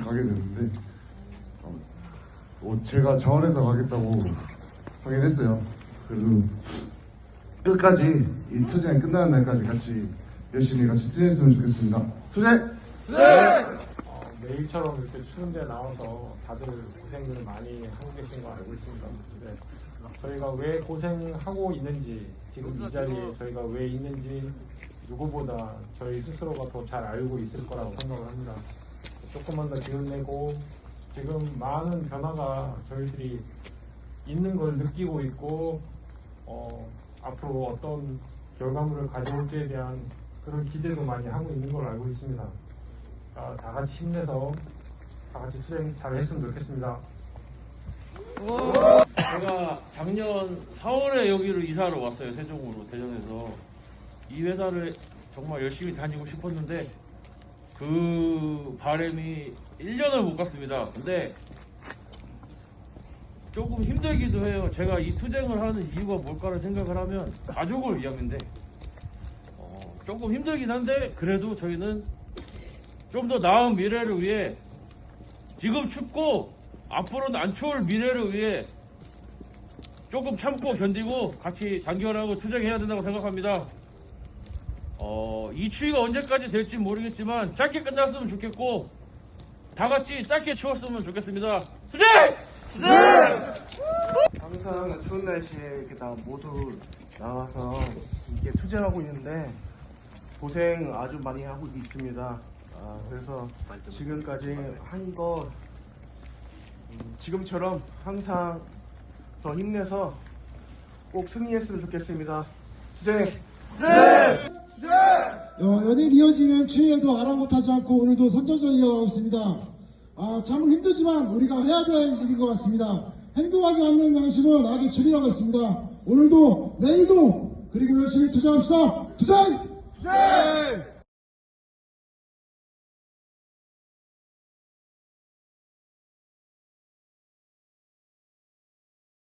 가게 됐는데 어, 어, 제가 자원해서 가겠다고 하긴 했어요. 그래도 끝까지 이 투쟁이 끝나는 날까지 같이 열심히 같이 투쟁했으면 좋겠습니다. 투쟁! 어, 매일처럼 이렇게 추운 데 나와서 다들 고생을 많이 하고 계신 거 알고 있습니다. 근데 저희가 왜 고생하고 있는지, 지금 이 자리에 저희가 왜 있는지 누구보다 저희 스스로가 더 잘 알고 있을 거라고 생각을 합니다. 조금만 더 기운내고 지금 많은 변화가 저희들이 있는 걸 느끼고 있고 어, 앞으로 어떤 결과물을 가져올지에 대한 그런 기대도 많이 하고 있는 걸 알고 있습니다. 아, 다 같이 힘내서 다 같이 수행 잘 했으면 좋겠습니다. 제가 작년 4월에 여기로 이사를 왔어요. 세종으로 대전에서 이 회사를 정말 열심히 다니고 싶었는데 그 바람이 1년을 못 갔습니다. 근데 조금 힘들기도 해요. 제가 이 투쟁을 하는 이유가 뭘까를 생각을 하면 가족을 위함인데 어, 조금 힘들긴 한데 그래도 저희는 좀 더 나은 미래를 위해 지금 춥고 앞으로는 안 추울 미래를 위해 조금 참고 견디고 같이 단결하고 투쟁해야 된다고 생각합니다. 어, 이 추위가 언제까지 될지 모르겠지만 짧게 끝났으면 좋겠고 다 같이 짧게 추웠으면 좋겠습니다. 투쟁! 항상 추운 날씨에 이렇게 다 모두 나와서 이게 투쟁하고 있는데 고생 아주 많이 하고 있습니다. 아, 그래서 지금까지 한거 음, 지금처럼 항상 더 힘내서 꼭 승리했으면 좋겠습니다. 투쟁! 어, 연일 이어지는 추위에도 아랑곳하지 않고 오늘도 선전전 이어가고 있습니다. 아, 참 힘들지만 우리가 해야 될 일인 것 같습니다. 행동하지 않는 양심은 아주 줄이라고 있습니다. 오늘도 내일도 그리고 열심히 투쟁합시다. 투쟁! 투쟁!